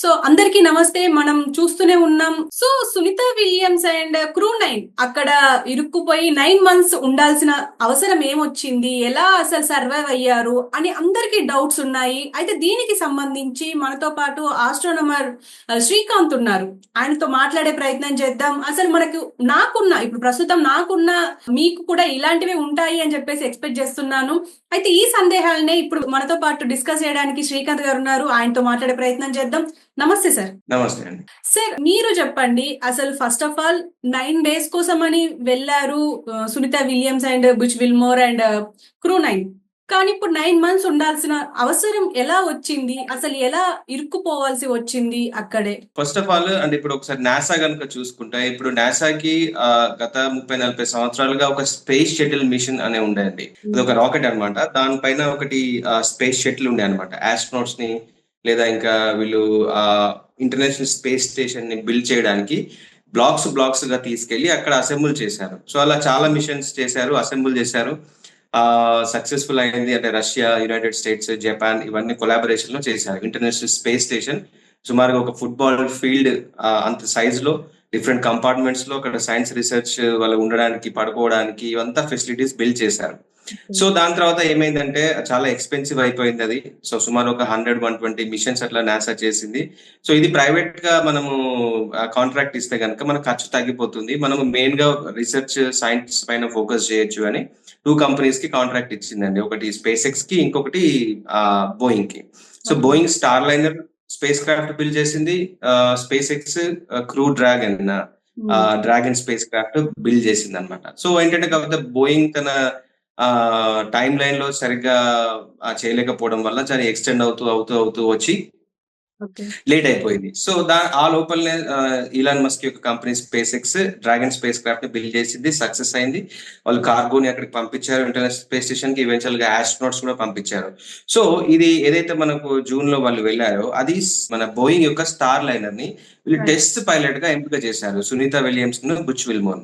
So అందరికీ నమస్తే మనం చూస్తూనే ఉన్నాం. So Sunita Williams and crew nine అక్కడ ఇరుక్కుపోయి నైన్ మంత్స్ ఉండాల్సిన అవసరం ఏమొచ్చింది? ఎలా అసలు సర్వైవ్ అయ్యారు? అని అందరికీ డౌట్స్ ఉన్నాయి. అయితే దీనికి సంబంధించి మనతో పాటు ఆస్ట్రోనమర్ శ్రీకాంత్ ఉన్నారు. ఆయనతో మాట్లాడే ప్రయత్నం చేద్దాం. అసలు మనకు నాకున్న ఇప్పుడు ప్రస్తుతం నాకున్న మీకు కూడా ఇలాంటివి ఉంటాయి అని చెప్పేసి ఎక్స్పెక్ట్ చేస్తున్నాను. అయితే ఈ సందేహాలనే ఇప్పుడు మనతో పాటు డిస్కస్ చేయడానికి శ్రీకాంత్ గారు ఉన్నారు. ఆయనతో మాట్లాడే ప్రయత్నం చేద్దాం. నమస్తే సార్ నమస్తే అండి. సార్ మీరు చెప్పండి అసలు first of all nine days కోసమని వెళ్ళారు ఆ, Sunita Williams and Butch Wilmore and crew nine కానీ ఇప్పుడు నైన్ మంత్స్ ఉండాల్సిన అవసరం ఎలా వచ్చింది? అసలు ఎలా ఇరుక్కుపోవాల్సి వచ్చింది అక్కడే? ఫస్ట్ ఆఫ్ ఆల్ అంటే ఇప్పుడు ఒకసారి నాసా కనుక చూసుకుంటే ఇప్పుడు నాసాకి గత ముప్పై నలభై సంవత్సరాలుగా ఒక స్పేస్ షటిల్ మిషన్ అనే ఉండేది అది ఒక రాకెట్ అన్నమాట. దానిపైన ఒకటి స్పేస్ షటిల్ ఉండే అనమాట ఆస్ట్రోనాట్స్ని లేదా ఇంకా వీళ్ళు ఆ ఇంటర్నేషనల్ స్పేస్ స్టేషన్ని బిల్డ్ చేయడానికి బ్లాక్స్ బ్లాక్స్గా తీసుకెళ్ళి అక్కడ అసెంబుల్ చేశారు. సో అలా చాలా మిషన్స్ చేశారు అసెంబుల్ చేశారు. సక్సెస్ఫుల్ అయింది అంటే రష్యా యునైటెడ్ స్టేట్స్ జపాన్ ఇవన్నీ కొలాబరేషన్లో చేశారు. ఇంటర్నేషనల్ స్పేస్ స్టేషన్ సుమారుగా ఒక ఫుట్బాల్ ఫీల్డ్ అంత సైజ్లో డిఫరెంట్ కంపార్ట్మెంట్స్లో అక్కడ సైన్స్ రీసెర్చ్ వాళ్ళు ఉండడానికి పడుకోవడానికి ఇవంతా ఫెసిలిటీస్ బిల్డ్ చేశారు. సో దాని తర్వాత ఏమైందంటే చాలా ఎక్స్పెన్సివ్ అయిపోయింది అది. సో సుమారు ఒక హండ్రెడ్ వన్ ట్వంటీ మిషన్స్ అట్లా నాసా చేసింది. సో ఇది ప్రైవేట్గా మనము కాంట్రాక్ట్ ఇస్తే కనుక మన ఖర్చు తగ్గిపోతుంది. మనము మెయిన్గా రీసెర్చ్ సైన్స్ పైన ఫోకస్ చేయొచ్చు అని టూ కంపెనీస్కి కాంట్రాక్ట్ ఇచ్చిందండి. ఒకటి స్పేస్ ఎక్స్కి ఇంకొకటి బోయింగ్కి so Boeing Starliner spacecraft build చేసింది SpaceX crew dragon dragon spacecraft build చేసింది అనమాట సో ఏంటంటే కాకపోతే బోయింగ్ తన టైం లైన్లో సరిగ్గా చేయలేకపోవడం వల్ల చాలా ఎక్స్టెండ్ అవుతూ అవుతూ అవుతూ వచ్చి లేట్ అయిపోయింది. సో దా ఆ లోపలనే ఇలాన్ మస్క్ యొక్క కంపెనీ స్పేస్ ఎక్స్ డ్రాగన్ స్పేస్ క్రాఫ్ట్ని బిల్డ్ చేసింది సక్సెస్ అయింది. వాళ్ళు కార్గోని అక్కడికి పంపించారు ఇంటర్నేషనల్ స్పేస్ స్టేషన్కి ఈవెన్చువల్గా ఆస్ట్రోనాట్స్ కూడా పంపించారు. సో ఇది ఏదైతే మనకు జూన్లో వాళ్ళు వెళ్ళారో అది మన బోయింగ్ యొక్క స్టార్ లైనర్ని వీళ్ళు. టెస్ట్ పైలట్గా ఎంపిక చేశారు సునీత విలియమ్స్ను బుచ్ విల్మోన్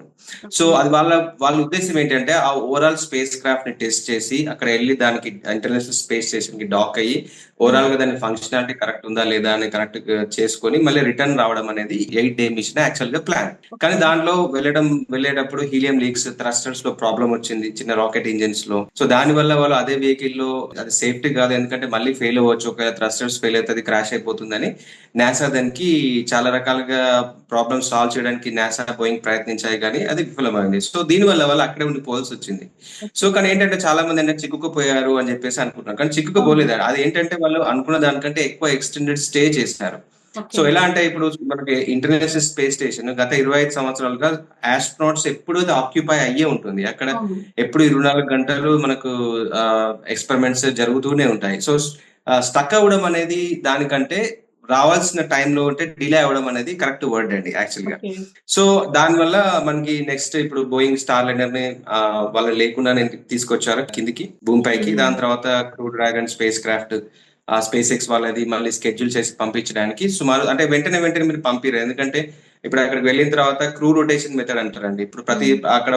సో అది వాళ్ళ వాళ్ళ ఉద్దేశం ఏంటంటే ఆ ఓవరాల్ స్పేస్ క్రాఫ్ట్ని టెస్ట్ చేసి అక్కడ వెళ్ళి దానికి ఇంటర్నేషనల్ స్పేస్ స్టేషన్కి డాక్ అయ్యి ఓవరాల్గా దాని ఫంక్షనాలిటీ కరెక్ట్ ఉందా లేదా అని కరెక్ట్ చేసుకొని మళ్ళీ రిటర్న్ రావడం అనేది ఎయిట్ డే మిషన్ యాక్చువల్గా ప్లాన్ కానీ దాంట్లో వెళ్ళడం వెళ్ళేటప్పుడు హీలియం లీక్స్ థ్రస్టర్స్లో ప్రాబ్లం వచ్చింది చిన్న రాకెట్ ఇంజిన్స్లో. సో దాని వల్ల వాళ్ళు అదే వెహికల్లో అది సేఫ్టీ కాదు ఎందుకంటే మళ్ళీ ఫెయిల్ అవ్వచ్చు. ఒక థ్రస్టర్స్ ఫెయిల్ అవుతుంది క్రాష్ అయిపోతుందని నాసా దానికి చాలా రకాలుగా ప్రాబ్లమ్స్ సాల్వ్ చేయడానికి నాసా బోయింగ్ ప్రయత్నించాయి కానీ అది విఫలమైంది. సో దీని వల్ల వాళ్ళు అక్కడే ఉండిపోవాల్సి వచ్చింది. సో కానీ ఏంటంటే చాలా మంది ఏంటంటే చిక్కుకుపోయారు అని చెప్పేసి అనుకుంటున్నారు. కానీ చిక్కుకుపోలేదు. అది ఏంటంటే వాళ్ళు అనుకున్న దానికంటే ఎక్కువ ఎక్స్టెండెడ్ స్టే చేశారు సో ఎలా అంటే ఇప్పుడు మనకి ఇంటర్నేషనల్ స్పేస్ స్టేషన్ గత ఇరవై ఐదు సంవత్సరాలుగా ఆస్ట్రోనాట్స్ ఎప్పుడు ఆక్యుపై అయ్యే ఉంటుంది. అక్కడ ఎప్పుడు ఇరవై నాలుగు గంటలు మనకు ఎక్స్పెరిమెంట్స్ జరుగుతూనే ఉంటాయి. సో స్టక్ అవ్వడం అనేది దానికంటే రావాల్సిన టైంలో ఉంటే డిలే అవ్వడం అనేది కరెక్ట్ వర్డ్ అండి యాక్చువల్గా. సో దానివల్ల మనకి నెక్స్ట్ ఇప్పుడు బోయింగ్ స్టార్ లైనర్ని వాళ్ళు లేకుండా నేను తీసుకొచ్చారు కిందికి భూమి పైకి. Hmm. దాని తర్వాత crew dragon space craft SpaceX వాళ్ళది మళ్ళీ స్కెడ్యూల్ చేసి పంపించడానికి. సుమారు అంటే వెంటనే వెంటనే మీరు పంపిరు ఎందుకంటే ఇప్పుడు అక్కడికి వెళ్ళిన తర్వాత క్రూ రొటేషన్ మెథడ్ అంటారండి. ఇప్పుడు ప్రతి అక్కడ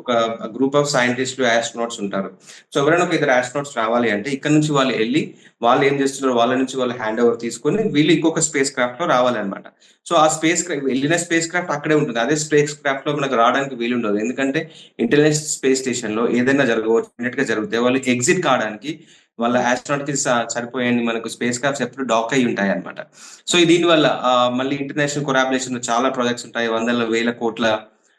ఒక గ్రూప్ ఆఫ్ సైంటిస్టులు ఆస్ట్రోనాట్స్ ఉంటారు. సో ఎవరైనా ఒక ఇద్దరు ఆస్ట్రోనాట్స్ రావాలి అంటే ఇక్కడ నుంచి వాళ్ళు వెళ్ళి వాళ్ళు ఏం చేస్తున్నారు వాళ్ళ నుంచి వాళ్ళు హ్యాండ్ ఓవర్ తీసుకొని వీళ్ళు ఇంకొక స్పేస్ క్రాఫ్ట్లో రావాలన్నమాట. సో ఆ స్పేస్ వెళ్ళిన స్పేస్ క్రాఫ్ట్ అక్కడే ఉంటుంది. అదే స్పేస్ క్రాఫ్ట్లో మనకు రావడానికి వీలు ఉండదు. ఎందుకంటే ఇంటర్నేషనల్ స్పేస్ స్టేషన్లో ఏదైనా జరగవచ్చు గా జరిగితే వాళ్ళు ఎగ్జిట్ కావడానికి వాళ్ళ ఆస్ట్రానాట్కి సరిపోయేది మనకు స్పేస్ క్రాఫ్ట్స్ ఎప్పుడు డాక్ అయి ఉంటాయి అనమాట సో దీని వల్ల మళ్ళీ ఇంటర్నేషనల్ కొలాబరేషన్ చాలా ప్రాజెక్ట్స్ ఉంటాయి వందల వేల కోట్ల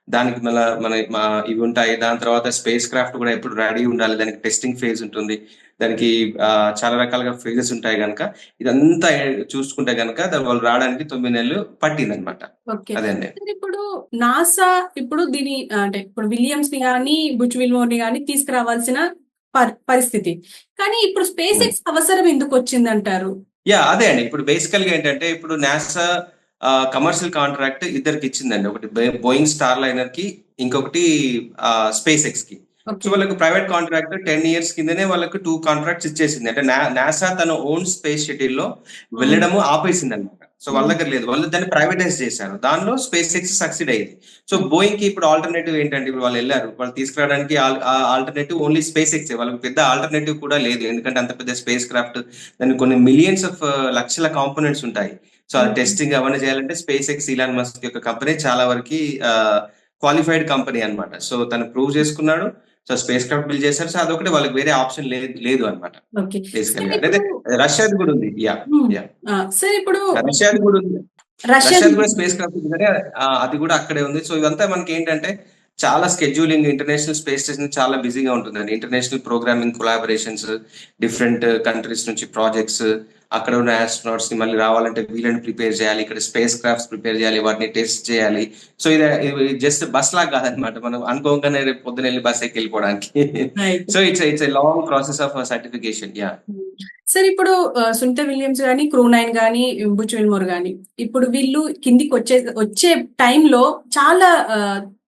దానికి మళ్ళీ మన ఇవి ఉంటాయి. దాని తర్వాత స్పేస్ క్రాఫ్ట్ కూడా ఎప్పుడు రెడీ ఉండాలి దానికి టెస్టింగ్ ఫేజ్ ఉంటుంది. దానికి చాలా రకాలుగా ఫేజెస్ ఉంటాయి కనుక ఇదంతా చూసుకుంటే కనుక దాని వాళ్ళు రావడానికి తొమ్మిది నెలలు పట్టింది అనమాట ఇప్పుడు నాసా ఇప్పుడు దీని అంటే ఇప్పుడు విలియమ్స్ని గానీ బుచ్ విల్మోర్ని గానీ తీసుకురావాల్సిన పర్- పరిస్థితి. కానీ ఇప్పుడు స్పేస్ Hmm. ఎక్స్ అవసరం ఎందుకు వచ్చిందంటారు? యా అదే అండి. ఇప్పుడు బేసికల్గా ఏంటంటే ఇప్పుడు నాసా కమర్షియల్ కాంట్రాక్ట్ ఇద్దరికి ఇచ్చిందండి. ఒకటి బోయింగ్ స్టార్ లైనర్కి ఇంకొకటి స్పేస్ ఎక్స్కి. సో వాళ్ళకు ప్రైవేట్ కాంట్రాక్ట్ టెన్ ఇయర్స్ కిందనే వాళ్ళకు టూ కాంట్రాక్ట్స్ ఇచ్చేసింది. అంటే నాసా తన ఓన్ స్పేస్ షటిల్లో వెళ్ళడము ఆపేసింది అనమాట సో వాళ్ళ దగ్గర లేదు. వాళ్ళు దాన్ని ప్రైవేటైజ్ చేశారు. దానిలో స్పేస్ ఎక్స్ సక్సీడ్ అయ్యింది. సో బోయింగ్కి ఇప్పుడు ఆల్టర్నేటివ్ ఏంటంటే ఇప్పుడు వాళ్ళు వెళ్ళారు. వాళ్ళు తీసుకురావడానికి ఆల్టర్నేటివ్ ఓన్లీ స్పేస్ ఎక్స్ వాళ్ళకి పెద్ద ఆల్టర్నేటివ్ కూడా లేదు. ఎందుకంటే అంత పెద్ద స్పేస్ క్రాఫ్ట్ దానికి కొన్ని మిలియన్స్ ఆఫ్ లక్షల కాంపోనెంట్స్ ఉంటాయి. సో అది టెస్టింగ్ అవన్నీ చేయాలంటే స్పేస్ ఎక్స్ ఇలాన్ మస్క్ యొక్క కంపెనీ చాలా వరకు క్వాలిఫైడ్ కంపెనీ అన్నమాట. సో తను ప్రూవ్ చేసుకున్నాడు. సో స్పేస్ క్రాఫ్ట్ బిల్డ్ చేశారు సో అదొకటి వాళ్ళకి వేరే ఆప్షన్ లేదు లేదు అనమాట రష్యాది కూడా ఉంది. యా యా ఆ, సార్ ఇప్పుడు రష్యాది కూడా ఉంది. రష్యా రష్యాది కూడా స్పేస్ క్రాఫ్ట్ ఆ, అది కూడా అక్కడే ఉంది. సో ఇదంతా మనకి ఏంటంటే చాలా స్కెడ్యూలింగ్ ఇంటర్నేషనల్ స్పేస్ స్టేషన్ చాలా బిజీగా ఉంటుందండి. International programming collaborations different countries నుంచి ప్రాజెక్ట్స్ అక్కడ ఉన్న ఆస్ట్రోనాట్స్ని మళ్ళీ రావాలంటే వీళ్ళని ప్రిపేర్ చేయాలి ఇక్కడ స్పేస్ క్రాఫ్ట్స్ ప్రిపేర్ చేయాలి వాటిని టెస్ట్ చేయాలి. సో ఇది జస్ట్ బస్ లాగా కాదనమాట. మనం అనుకోగానే రేపు పొద్దున వెళ్ళి బస్ ఎక్కి వెళ్ళిపోవడానికి. So it's it's long process of certification yeah sir ఇప్పుడు సునీత విలియమ్స్ గానీ క్రూ నైన్ గానీ బుచ్ విల్మోర్ గానీ ఇప్పుడు వీళ్ళు కిందికి వచ్చే వచ్చే టైంలో చాలా ఆ,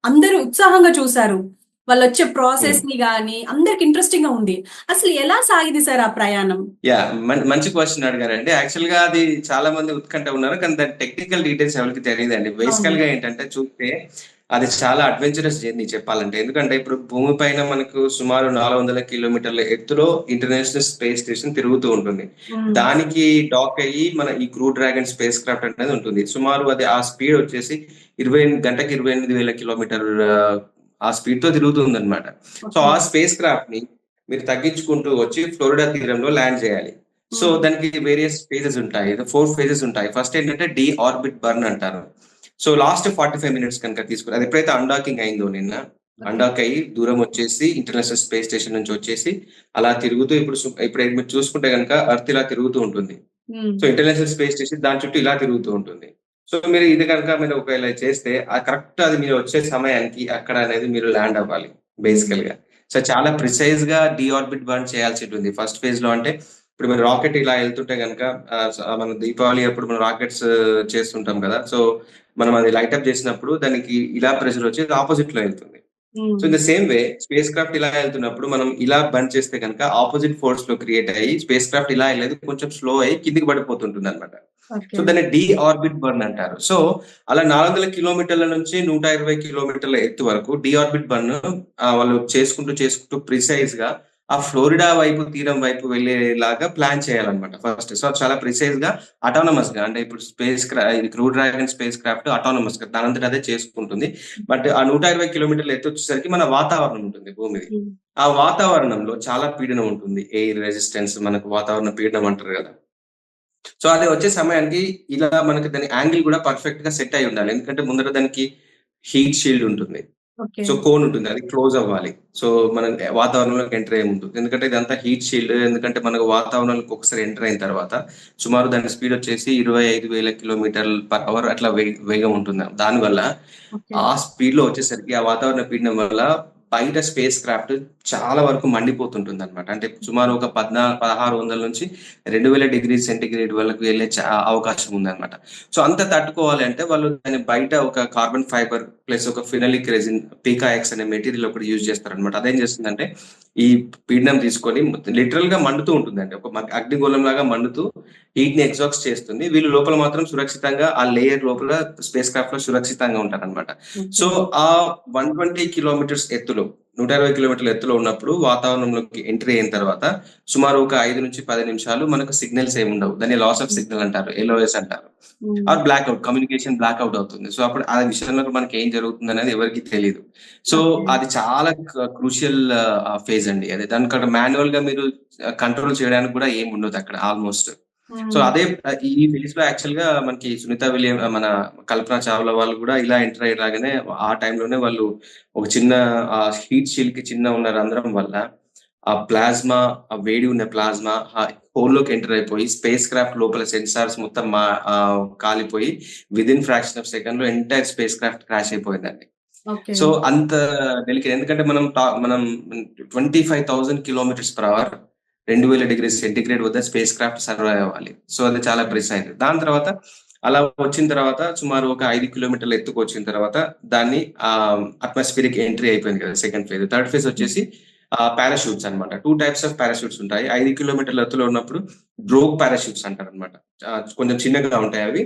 అందరూ ఉత్సాహంగా చూసారు వాళ్ళు వచ్చే ప్రాసెస్ని గానీ అందరికి ఇంట్రెస్టింగ్గా ఉంది. అసలు ఎలా సాగింది సార్ ఆ ప్రయాణం? యా మంచి క్వశ్చన్ అడిగారండి. యాక్చువల్గా అది చాలా మంది ఉత్కంఠ ఉన్నారు. కానీ దాని టెక్నికల్ డీటెయిల్స్ ఎవరికి తెలియదండి. బేసికల్గా ఏంటంటే చూస్తే అది చాలా అడ్వెంచరస్ జర్నీ చెప్పాలంటే. ఎందుకంటే ఇప్పుడు భూమి పైన మనకు సుమారు నాలుగు వందల కిలోమీటర్ల ఎత్తులో ఇంటర్నేషనల్ స్పేస్ స్టేషన్ తిరుగుతూ ఉంటుంది. దానికి డాక్ అయ్యి మన ఈ క్రూ డ్రాగన్ స్పేస్ క్రాఫ్ట్ అనేది ఉంటుంది. సుమారు అది ఆ స్పీడ్ వచ్చేసి ఇరవై గంటకి ఇరవై ఎనిమిది వేల కిలోమీటర్ ఆ స్పీడ్తో తిరుగుతుంది అనమాట సో ఆ స్పేస్ క్రాఫ్ట్ని మీరు తగ్గించుకుంటూ వచ్చి ఫ్లోరిడా తీరంలో ల్యాండ్ చేయాలి. So Hmm. దానికి వేరియస్ ఫేజెస్ ఉంటాయి. ఫోర్ ఫేజెస్ ఉంటాయి. ఫస్ట్ ఏంటంటే డి ఆర్బిట్ బర్న్ అంటారు. So last forty five minutes కనుక తీసుకుని అది ఎప్పుడైతే అన్డాకింగ్ అయిందో నిన్న అన్డాక్ అయ్యి దూరం వచ్చేసి ఇంటర్నేషనల్ స్పేస్ స్టేషన్ నుంచి వచ్చేసి అలా తిరుగుతూ ఇప్పుడు ఇప్పుడు మీరు చూసుకుంటే కనుక అర్త్ ఇలా తిరుగుతూ ఉంటుంది. Um, so international space station దాని చుట్టూ ఇలా తిరుగుతూ ఉంటుంది. సో మీరు ఇది కనుక మీరు ఒకవేళ చేస్తే ఆ కరెక్ట్ అది మీరు వచ్చే సమయానికి అక్కడ అనేది మీరు ల్యాండ్ అవ్వాలి బేసికల్గా సో చాలా ప్రిసైజ్గా డిఆర్బిట్ బర్న్ చేయాల్సి ఉంటుంది. ఫస్ట్ ఫేజ్లో అంటే ఇప్పుడు మీరు రాకెట్ ఇలా వెళ్తుంటే కనుక మన దీపావళి అప్పుడు మనం రాకెట్స్ చేస్తుంటాం కదా. సో మనం అది లైట్ అప్ చేసినప్పుడు దానికి ఇలా ప్రెషర్ వచ్చి ఆపోజిట్లో వెళ్తుంది. So in the same way spacecraft ఇలా వెళ్తున్నప్పుడు మనం ఇలా బంద్ చేస్తే కనుక ఆపోజిట్ ఫోర్స్లో క్రియేట్ అయ్యి స్పేస్ క్రాఫ్ట్ ఇలా వెళ్ళేది కొంచెం స్లో అయ్యి కిందికి పడిపోతుంటుంది అనమాట. సో దాన్ని డి ఆర్బిట్ బర్న్ అంటారు. సో అలా నాలుగు వందల కిలోమీటర్ల నుంచి నూట ఇరవై కిలోమీటర్ల ఎత్తు వరకు డి ఆర్బిట్ బర్న్ వాళ్ళు చేసుకుంటూ చేసుకుంటూ ప్రిసైజ్గా ఆ ఫ్లోరిడా వైపు తీరం వైపు వెళ్ళేలాగా ప్లాన్ చేయాలన్నమాట ఫస్ట్. సో చాలా ప్రిసైజ్గా అటానమస్గా అంటే ఇప్పుడు స్పేస్ ఇది క్రూ డ్రాగన్ స్పేస్ క్రాఫ్ట్ అటానమస్గా దానంతట అదే చేసుకుంటుంది. బట్ ఆ నూట ఇరవై కిలోమీటర్ల ఎత్తు వచ్చేసరికి మన వాతావరణం ఉంటుంది భూమిది ఉమ్, ఆ వాతావరణంలో చాలా పీడనం ఉంటుంది. ఎయిర్ రెసిస్టెన్స్ మనకు వాతావరణ పీడనం అంటారు కదా. సో అది వచ్చే సమయానికి ఇలా మనకి దాని యాంగిల్ కూడా పర్ఫెక్ట్గా సెట్ అయి ఉండాలి. ఎందుకంటే ముందర దానికి హీట్ షీల్డ్ ఉంటుంది. సో కోన్ ఉంటుంది అది క్లోజ్ అవ్వాలి. సో మనం వాతావరణంలోకి ఎంటర్ అయ్యే ముందు. ఎందుకంటే ఇదంతా హీట్ షీల్డ్ ఎందుకంటే మనకు వాతావరణంలోకి ఒకసారి ఎంటర్ అయిన తర్వాత సుమారు దాని స్పీడ్ వచ్చేసి ఇరవై ఐదు వేల కిలోమీటర్ల పర్ అవర్ అట్లా వేగం ఉంటుంది. దానివల్ల. ఆ స్పీడ్లో వచ్చేసరికి ఆ వాతావరణ పీడనం వల్ల బయట స్పేస్ క్రాఫ్ట్ చాలా వరకు మండిపోతుంటుంది అనమాట అంటే సుమారు ఒక పద్నాలుగు పదహారు వందల నుంచి రెండు వేల డిగ్రీ సెంటిగ్రేడ్ వరకు వెళ్ళే అవకాశం ఉందన్నమాట. సో అంత తట్టుకోవాలి అంటే వాళ్ళు దాని బయట ఒక కార్బన్ ఫైబర్ ప్లస్ ఒక ఫినలిక్ రెజిన్ పీకాఎక్స్ అనే మెటీరియల్ ఒకటి యూజ్ చేస్తారనమాట అదేం చేస్తుందంటే ఈ పీడనం తీసుకొని లిటరల్గా మండుతూ ఉంటుందండి. ఒక అగ్నిగోళం లాగా మండుతూ హీట్ని ఎగ్జాక్స్ చేస్తుంది. వీళ్ళు లోపల మాత్రం సురక్షితంగా ఆ లేయర్ లోపల స్పేస్ క్రాఫ్ట్లో సురక్షితంగా ఉంటారన్నమాట. సో ఆ వన్ ట్వంటీ కిలోమీటర్స్ ఎత్తులో నూట ఇరవై కిలోమీటర్ల ఎత్తులో ఉన్నప్పుడు వాతావరణంలోకి ఎంట్రీ అయిన తర్వాత సుమారు ఒక ఐదు నుంచి పది నిమిషాలు మనకు సిగ్నల్స్ ఏమి ఉండవు. దాన్ని లాస్ ఆఫ్ సిగ్నల్ అంటారు ఎల్ఓఎస్ అంటారు. Or black out communication black out అవుతుంది. సో అప్పుడు ఆ విషయంలో మనకి ఏం జరుగుతుంది అనేది ఎవరికి తెలియదు సో. అది చాలా క్రూషియల్ ఫేజ్ అండి. అది దానికి మాన్యువల్గా మీరు కంట్రోల్ చేయడానికి కూడా ఏం ఉండదు అక్కడ ఆల్మోస్ట్ సో అదే ఈ ఫేజ్లో యాక్చువల్గా మనకి సునీత విలియం మన కల్పన చావ్లా వాళ్ళు కూడా ఇలా ఎంటర్ అయ్యేలాగానే ఆ టైంలోనే వాళ్ళు ఒక చిన్న ఆ హీట్ షీల్కి చిన్న ఉన్న రంధ్రం వల్ల ఆ ప్లాస్మా ఆ వేడి ఉన్న ప్లాస్మా ఆ హోల్లోకి ఎంటర్ అయిపోయి స్పేస్ క్రాఫ్ట్ లోపల సెన్సార్స్ మొత్తం మా కాలిపోయి విదిన్ ఫ్రాక్షన్ ఆఫ్ సెకండ్లో ఎంటైర్ స్పేస్ క్రాఫ్ట్ క్రాష్ అయిపోయిందండి. సో అంత డెలికేట్ ఎందుకంటే మనం మనం twenty five thousand kilometres per hour రెండు వేల డిగ్రీ సెంటిగ్రేడ్ వద్ద స్పేస్ క్రాఫ్ట్ సర్వైవ్ అవ్వాలి. సో అది చాలా ప్రెస్ అయింది దాని తర్వాత అలా వచ్చిన తర్వాత సుమారు ఒక ఐదు కిలోమీటర్ల ఎత్తుకు వచ్చిన తర్వాత దాన్ని అట్మాస్ఫిరిక్ ఎంట్రీ అయిపోయింది కదా సెకండ్ ఫేజ్. థర్డ్ ఫేజ్ వచ్చేసి పారాషూట్స్ అన్నమాట. టూ టైప్స్ ఆఫ్ పారాషూట్స్ ఉంటాయి. ఐదు కిలోమీటర్ల ఎత్తులో ఉన్నప్పుడు డ్రోగ్ పారాషూట్స్ అంటారు అనమాట కొంచెం చిన్నగా ఉంటాయి అవి.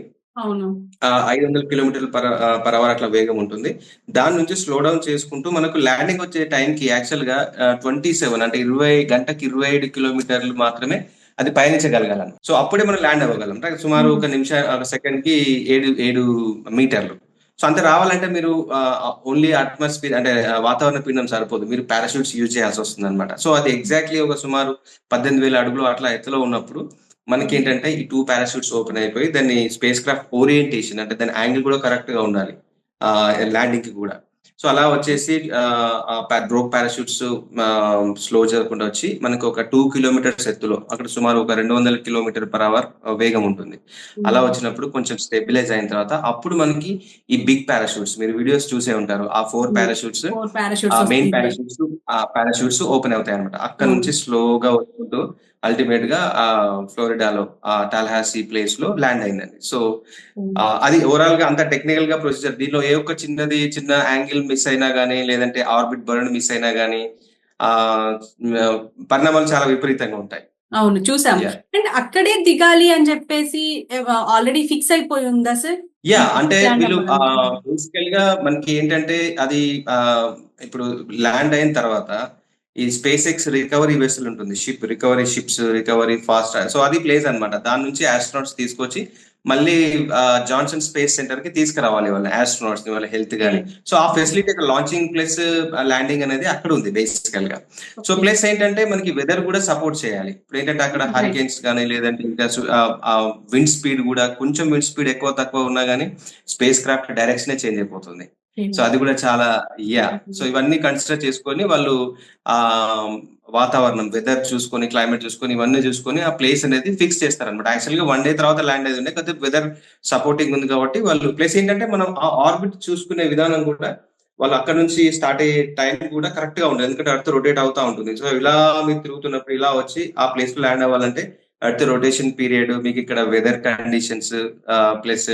ఐదు వందల కిలోమీటర్ల పర్ పర్ అవర్ అట్లా వేగం ఉంటుంది. దాని నుంచి స్లో డౌన్ చేసుకుంటూ మనకు ల్యాండింగ్ వచ్చే టైంకి యాక్చువల్గా ట్వంటీ సెవెన్ అంటే ఇరవై గంటకి ఇరవై ఐదు కిలోమీటర్లు మాత్రమే అది పయనించగలగాలను సో అప్పుడే మనం ల్యాండ్ అవ్వగలం. సుమారు ఒక నిమిషం ఒక సెకండ్కి ఏడు ఏడు మీటర్లు. సో అంత రావాలంటే మీరు ఓన్లీ అట్మాస్ఫియర్ అంటే వాతావరణ పీడనం సరిపోదు. మీరు పారాషూట్స్ యూజ్ చేయాల్సి వస్తుంది అనమాట సో అది ఎగ్జాక్ట్లీ ఒక సుమారు పద్దెనిమిది వేల అడుగులు అట్లా ఎత్తులో ఉన్నప్పుడు మనకి ఏంటంటే ఈ టూ పారాషూట్స్ ఓపెన్ అయిపోయి దాన్ని స్పేస్ క్రాఫ్ట్ ఓరియంటేషన్ అంటే దాని యాంగిల్ కూడా కరెక్ట్గా ఉండాలి. ల్యాండింగ్కి కూడా. సో అలా వచ్చేసి డ్రోప్ పారాషూట్స్ స్లో జరగకుండా వచ్చి మనకు ఒక టూ కిలోమీటర్స్ ఎత్తులో అక్కడ సుమారు ఒక రెండు వందల కిలోమీటర్ పర్ అవర్ వేగం ఉంటుంది. అలా వచ్చినప్పుడు కొంచెం స్టెబిలైజ్ అయిన తర్వాత అప్పుడు మనకి ఈ బిగ్ పారాషూట్స్ మీరు వీడియోస్ చూసే ఉంటారు ఆ four Hmm. Parachutes main parachutes ఆ పారాషూట్స్ ఓపెన్ అవుతాయి అనమాట అక్కడ నుంచి స్లోగా వచ్చుకుంటూ అల్టిమేట్గా ఆ ఫ్లోరిడాలో ఆ టాల్హాసీ ప్లేస్లో ల్యాండ్ అయిందండి. సో ఆ, అది ఓవరాల్గా అంత టెక్నికల్గా ప్రొసీజర్ దీనిలో ఏ ఒక్క చిన్నది చిన్న యాంగిల్ మిస్ అయినా గానీ లేదంటే ఆర్బిట్ బర్న్ మిస్ అయినా గానీ ఆ పరిణామాలు చాలా విపరీతంగా ఉంటాయి. అవును చూసాం. అండ్ అక్కడే దిగాలి అని చెప్పేసి ఆల్రెడీ ఫిక్స్ అయిపోయి ఉందా సార్? యా అంటే వీళ్ళు. బేసికల్గా మనకి ఏంటంటే అది ఇప్పుడు ల్యాండ్ అయిన తర్వాత ఈ స్పేస్ ఎక్స్ రికవరీ వెసల్ ఉంటుంది. Ship recovery ships recovery fast so అది ప్లేస్ అన్నమాట. దాని నుంచి ఆస్ట్రోనాట్స్ తీసుకొచ్చి మళ్ళీ జాన్సన్ స్పేస్ సెంటర్కి తీసుకురావాలి వాళ్ళ ఆస్ట్రోనాట్స్ వాళ్ళ హెల్త్ గానీ. సో ఆ ఫెసిలిటీ లాంచింగ్ ప్లస్ ల్యాండింగ్ అనేది అక్కడ ఉంది బేసికల్గా. సో ప్లస్ ఏంటంటే మనకి వెదర్ కూడా సపోర్ట్ చేయాలి. ఇప్పుడు ఏంటంటే అక్కడ. హరికేన్స్ కానీ లేదంటే ఇంకా విండ్ స్పీడ్ కూడా కొంచెం విండ్ స్పీడ్ ఎక్కువ తక్కువ ఉన్నా కానీ స్పేస్ క్రాఫ్ట్ డైరెక్షన్ చేంజ్ అయిపోతుంది. సో అది కూడా చాలా యా సో ఇవన్నీ కన్సిడర్ చేసుకొని వాళ్ళు ఆ వాతావరణం వెదర్ చూసుకొని క్లైమేట్ చూసుకొని ఇవన్నీ చూసుకొని ఆ ప్లేస్ అనేది ఫిక్స్ చేస్తారు అనమాట యాక్చువల్గా వన్ డే తర్వాత ల్యాండ్ అయ్యి ఉండే వెదర్ సపోర్టింగ్ ఉంది కాబట్టి వాళ్ళు ప్లేస్ ఏంటంటే మనం ఆ ఆర్బిట్ చూసుకునే విధానం కూడా వాళ్ళు అక్కడ నుంచి స్టార్ట్ అయ్యే టైం కూడా కరెక్ట్గా ఉంటుంది ఎందుకంటే అర్త్ రొటేట్ అవుతా ఉంటుంది. సో ఇలా మీరు తిరుగుతున్నప్పుడు ఇలా వచ్చి ఆ ప్లేస్లో ల్యాండ్ అవ్వాలంటే అర్త్ రొటేషన్ పీరియడ్ మీకు ఇక్కడ వెదర్ కండిషన్స్ ప్లస్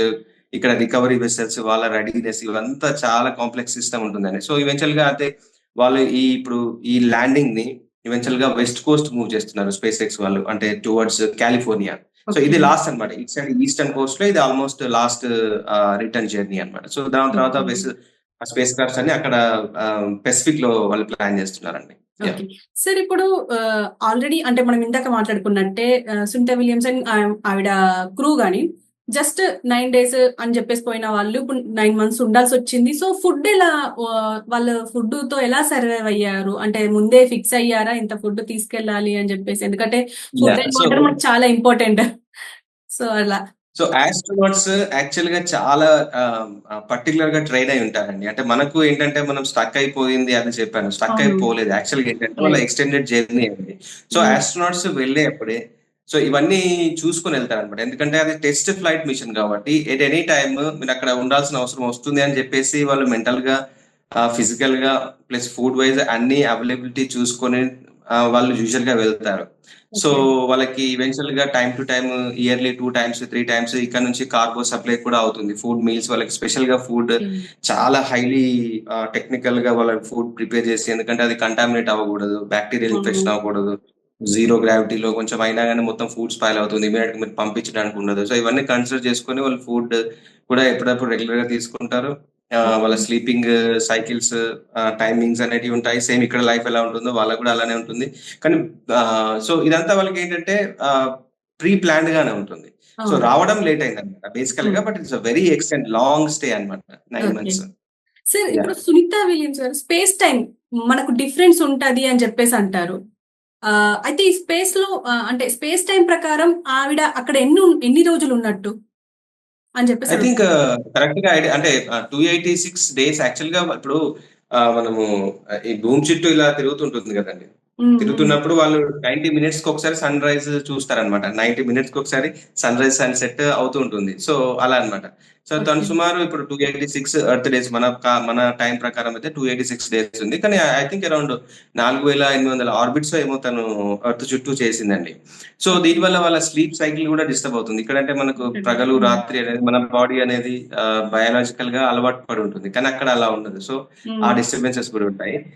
ఇక్కడ రికవరీ వెసల్స్ వాళ్ళ రెడీనెస్ ఇవంతా చాలా కాంప్లెక్స్ సిస్టమ్ ఉంటుందండి. సో ఈవెన్చువల్గా అయితే వాళ్ళు ఈ ఇప్పుడు ఈ ల్యాండింగ్ని ఈవెన్చువల్గా వెస్ట్ కోస్ట్ మూవ్ చేస్తున్నారు స్పేస్ ఎక్స్ వాళ్ళు అంటే టువర్డ్స్ కాలిఫోర్నియా సో ఇది లాస్ట్ అన్నమాట. ఇట్ సైడ్ ఈస్టర్న్ కోస్ట్లో ఇది ఆల్మోస్ట్ లాస్ట్ రిటర్న్ జర్నీ అన్నమాట. సో దాని తర్వాత స్పేస్ క్రాఫ్ట్స్ అన్ని అక్కడ పెసిఫిక్లో వాళ్ళు ప్లాన్ చేస్తున్నారండి. సార్ ఇప్పుడు ఆల్రెడీ అంటే మనం ఇందాక మాట్లాడుకున్నట్టే సునీత విలియమ్సన్ ఆ- ఆవిడ క్రూ గాని జస్ట్ నైన్ డేస్ అని చెప్పేసి పోయిన వాళ్ళు ఇప్పుడు నైన్ మంత్స్ ఉండాల్సి వచ్చింది సో ఫుడ్ ఎలా వాళ్ళ ఫుడ్తో ఎలా సర్వైవ్ అయ్యారు? అంటే ముందే ఫిక్స్ అయ్యారా? ఇంత ఫుడ్ తీసుకెళ్ళాలి అని చెప్పేసి? ఎందుకంటే food Yeah, and so- water మనకు చాలా ఇంపార్టెంట్. సో అలా. సో ఆస్ట్రోనాట్స్ యాక్చువల్గా చాలా పర్టికులర్గా ట్రైన్ అయి ఉంటారండి. అంటే మనకు ఏంటంటే మనం స్టక్ అయిపోయింది అని చెప్పాను. స్టక్. అయిపోలేదు. యాక్చువల్గా ఏంటంటే వాళ్ళ. ఎక్స్టెండెడ్ జర్నీ అండి. So Hmm. ఆస్ట్రోనాట్స్ వెళ్ళేప్పుడే సో ఇవన్నీ చూసుకొని వెళ్తారు అనమాట ఎందుకంటే అది టెస్ట్ ఫ్లైట్ మిషన్ కాబట్టి ఎట్ ఎనీ టైమ్ మీరు అక్కడ ఉండాల్సిన అవసరం వస్తుంది అని చెప్పేసి వాళ్ళు మెంటల్గా ఫిజికల్గా ప్లస్ ఫుడ్ వైజ్ అన్ని అవైలబిలిటీ చూసుకొని వాళ్ళు యూజువల్గా వెళ్తారు. సో వాళ్ళకి ఈవెన్చువల్గా time to time yearly two times three times ఇక్కడ నుంచి కార్గో సప్లై కూడా అవుతుంది. ఫుడ్ మీల్స్ వాళ్ళకి స్పెషల్గా ఫుడ్ చాలా హైలీ టెక్నికల్గా వాళ్ళ ఫుడ్ ప్రిపేర్ చేసి ఎందుకంటే అది కంటామినేట్ అవ్వకూడదు బ్యాక్టీరియల్ ఇన్ఫెక్షన్ అవ్వకూడదు. జీరో గ్రావిటీలో కొంచెం అయినా కానీ మొత్తం ఫుడ్ స్పాయిల్ అవుతుంది ఇమీడియట్ మీరు పంపించడానికి ఉండదు. సో ఇవన్నీ కన్సిడర్ చేసుకొని వాళ్ళు ఫుడ్ కూడా ఎప్పుడప్పుడు రెగ్యులర్గా తీసుకుంటారు. వాళ్ళ స్లీపింగ్ సైకిల్స్ టైమింగ్స్ అనేటివి ఉంటాయి. సేమ్ ఇక్కడ లైఫ్ ఎలా ఉంటుందో వాళ్ళకి కూడా అలానే ఉంటుంది. కానీ సో ఇదంతా వాళ్ళకి ఏంటంటే ప్రీ ప్లాన్డ్ గానే ఉంటుంది. సో రావడం లేట్ అయింది అనమాట బేసికల్గా but it's very extend long stay అన్నమాట. నైన్. మంత్స్ సార్ ఇప్పుడు Sunita Williams garu space time మనకు డిఫరెన్స్ ఉంటది అని చెప్పేసి అంటారు. అయితే ఈ స్పేస్లో అంటే స్పేస్ టైం ప్రకారం ఆవిడ అక్కడ ఎన్ని ఎన్ని రోజులు ఉన్నట్టు? అని చెప్పేసి ఐ థింక్ కరెక్ట్గా అంటే టూ ఎయిటీ సిక్స్ డేస్ యాక్చువల్గా ఇప్పుడు మనము ఈ భూమి చుట్టూ ఇలా తిరుగుతుంటుంది కదండి. తిరుగుతున్నప్పుడు వాళ్ళు నైన్టీ మినిట్స్కి ఒకసారి సన్ రైజ్ చూస్తారనమాట నైన్టీ మినిట్స్కి ఒకసారి సన్ రైజ్ సన్ సెట్ అవుతూ ఉంటుంది. సో అలా అన్నమాట. సో తను. సుమారు ఇప్పుడు two eighty six earth days మన మన టైం ప్రకారం అయితే టూ ఎయిటీ సిక్స్ డేస్ ఉంది. కానీ ఐ థింక్ అరౌండ్ నాలుగు వేల ఎనిమిది వందల ఆర్బిట్స్ ఏమో తను ఎర్త్ చుట్టూ చేసిందండి. సో దీనివల్ల వాళ్ళ స్లీప్ సైకిల్ కూడా డిస్టర్బ్ అవుతుంది. ఇక్కడంటే మనకు పగలు రాత్రి అనేది మన బాడీ అనేది బయాలజికల్గా అలవాటు పడి ఉంటుంది. కానీ అక్కడ అలా ఉండదు. సో. ఆ డిస్టర్బెన్సెస్ కూడా ఉంటాయి.